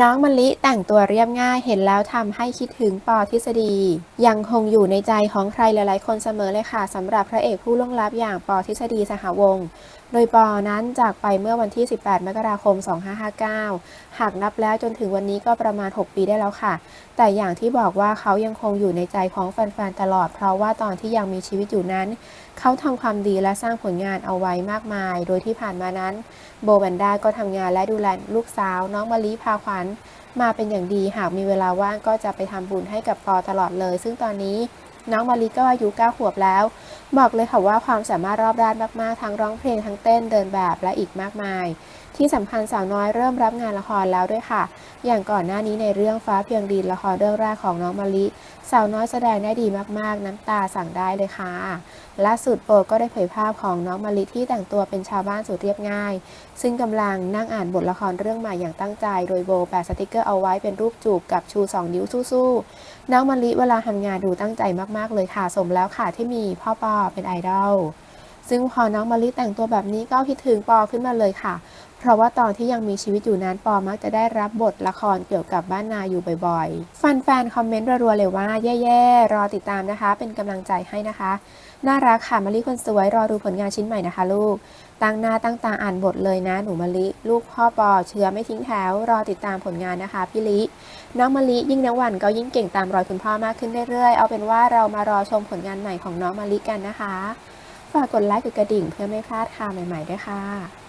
น้องมะลิแต่งตัวเรียบง่ายเห็นแล้วทำให้คิดถึงปอทฤษฎี ยังคงอยู่ในใจของใครหลายๆ คนเสมอเลยค่ะสำหรับพระเอกผู้ล่วงลับอย่างปอทฤษฎีสหวงศ์โดยปอนั้นจากไปเมื่อวันที่ 18 มกราคม 2559 หากนับแล้วจนถึงวันนี้ก็ประมาณ 6 ปีได้แล้วค่ะ แต่อย่างที่บอกว่าเขายังคงอยู่ในใจของแฟนๆตลอด เพราะว่าตอนที่ยังมีชีวิตอยู่นั้น เขาทำความดีและสร้างผลงานเอาไว้มากมาย โดยที่ผ่านมานั้น โบแวนด้าก็ทำงานและดูแลลูกสาว น้องมะลิพาขวัญมาเป็นอย่างดีหากมีเวลาว่างก็จะไปทำบุญให้กับปอตลอดเลย ซึ่งตอนนี้น้องมารีก็อายุ9ขวบแล้ว บอกเลยค่ะว่าความสามารถรอบด้านมากๆ ทั้งร้องเพลงทั้งเต้นเดินแบบและอีกมากมาย ที่สำคัญสาวน้อยเริ่มรับงานละครแล้วด้วยค่ะ อย่างก่อนหน้านี้ในเรื่องฟ้าเพียงดินละครเรื่องแรกของน้องมาริสาวน้อยแสดงได้ดีมากๆ น้ำตาสั่งได้เลยค่ะล่าสุดโปก็ได้เผยภาพของน้องมาริที่แต่งตัวเป็นชาวบ้านสุดเรียบง่าย ซึ่งกำลังนั่งอ่านบทละครเรื่องใหม่อย่างตั้งใจ โดยโบแปะสติกเกอร์เอาไว้เป็นรูปจูบกับชู 2 นิ้วสู้ๆน้องมะลิเวลาทำงานดูตั้งใจมากๆเลยค่ะสมแล้วค่ะที่มีพ่อปอเป็นไอดอล ซึ่งพอน้องมะลิแต่งตัวแบบนี้ก็คิดถึงปอขึ้นมาเลยค่ะ เพราะว่าตอนที่ยังมีชีวิตอยู่นั้นปอมักจะได้รับบทละครเกี่ยวกับบ้านนาอยู่บ่อยๆ ฟันแฟนๆคอมเมนต์รัวๆเลยว่าแย่ๆ รอติดตามนะคะ เป็นกำลังใจให้นะคะ น่ารักค่ะมะลิคนสวยรอดูผลงานชิ้นใหม่นะคะ ลูก ตั้งหน้าตั้งตาอ่านบทเลยนะหนูมะลิ ลูกพ่อปอเชื้อไม่ทิ้งแถว รอติดตามผลงานนะคะพี่ลิน้องมะลิยิ่งนับวันก็ยิ่งเก่งตามรอยคุณพ่อมากขึ้นเรื่อยๆ เอาเป็นว่าเรามารอชมผลงานใหม่ของน้องมะลิกันนะคะ ฝากกดไลค์กดกระดิ่งเพื่อไม่พลาดข่าวใหม่ๆด้วยค่ะ